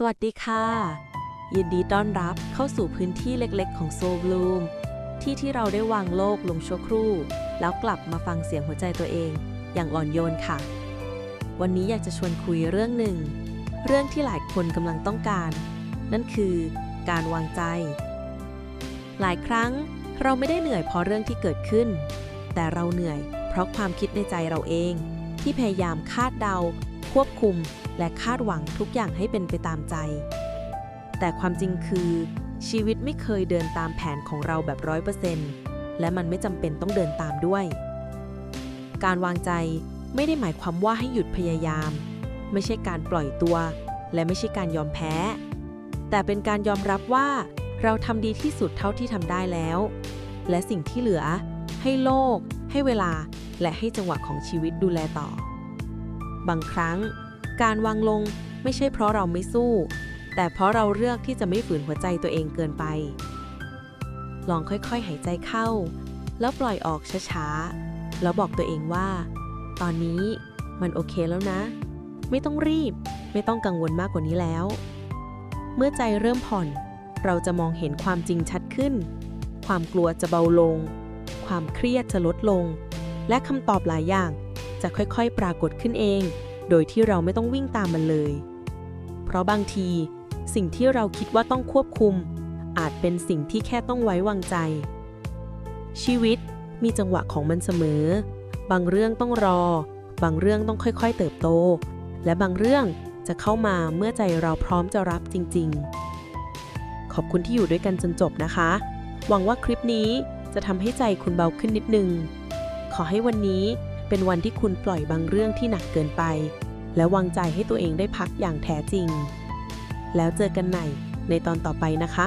สวัสดีค่ะ ยินดีต้อนรับเข้าสู่พื้นที่เล็กๆ ของโซบลูม ที่ที่เราได้วางโลกลงชั่วครู่ แล้วกลับมาฟังเสียงหัวใจตัวเอง อย่างอ่อนโยนค่ะ วันนี้อยากจะชวนคุยเรื่องหนึ่ง เรื่องที่หลายคนกำลังต้องการ นั่นคือการวางใจ หลายครั้งเราไม่ได้เหนื่อยเพราะเรื่องที่เกิดขึ้น แต่เราเหนื่อย เพราะความคิดในใจเราเอง ที่พยายามคาดเดา ควบคุมและคาดหวังทุกอย่างให้เป็นไปตามใจ แต่ความจริงคือ ชีวิตไม่เคยเดินตามแผนของเราแบบร้อยเปอร์เซ็นต์และมันไม่จำเป็นต้องเดินตามด้วย การวางใจไม่ได้หมายความว่าให้หยุดพยายาม ไม่ใช่การปล่อยตัว และไม่ใช่การยอมแพ้ แต่เป็นการยอมรับว่าเราทำดีที่สุดเท่าที่ทำได้แล้ว และสิ่งที่เหลือ ให้โลก ให้เวลา และให้จังหวะของชีวิตดูแลต่อ บางครั้ง การวางลงไม่ใช่เพราะเราไม่สู้ แต่เพราะเราเลือกที่จะไม่ฝืนหัวใจตัวเองเกินไป ลองค่อยๆ หายใจเข้า แล้วปล่อยออกช้าๆ แล้วบอกตัวเองว่า ตอนนี้มันโอเคแล้วนะ ไม่ต้องรีบ ไม่ต้องกังวลมากกว่านี้แล้ว เมื่อใจเริ่มผ่อน เราจะมองเห็นความจริงชัดขึ้น ความกลัวจะเบาลง ความเครียดจะลดลง และคำตอบหลายอย่าง จะค่อยๆ ปรากฏขึ้นเอง โดยที่เราไม่ต้องวิ่งตามมันเลย เพราะบางทีสิ่งที่เราคิดว่าต้องควบคุม อาจเป็นสิ่งที่แค่ต้องไว้วางใจ ชีวิตมีจังหวะของมันเสมอ บางเรื่องต้องรอ บางเรื่องต้องค่อยๆ เติบโต และบางเรื่องจะเข้ามาเมื่อใจเราพร้อมจะรับจริง ๆ ขอบคุณที่อยู่ด้วยกันจนจบนะคะ หวังว่าคลิปนี้จะทำให้ใจคุณเบาขึ้นนิดนึง ขอให้วันนี้ เป็นวันที่คุณปล่อยบางเรื่องที่หนักเกินไป และวางใจให้ตัวเองได้พักอย่างแท้จริง แล้วเจอกันใหม่ในตอนต่อไปนะคะ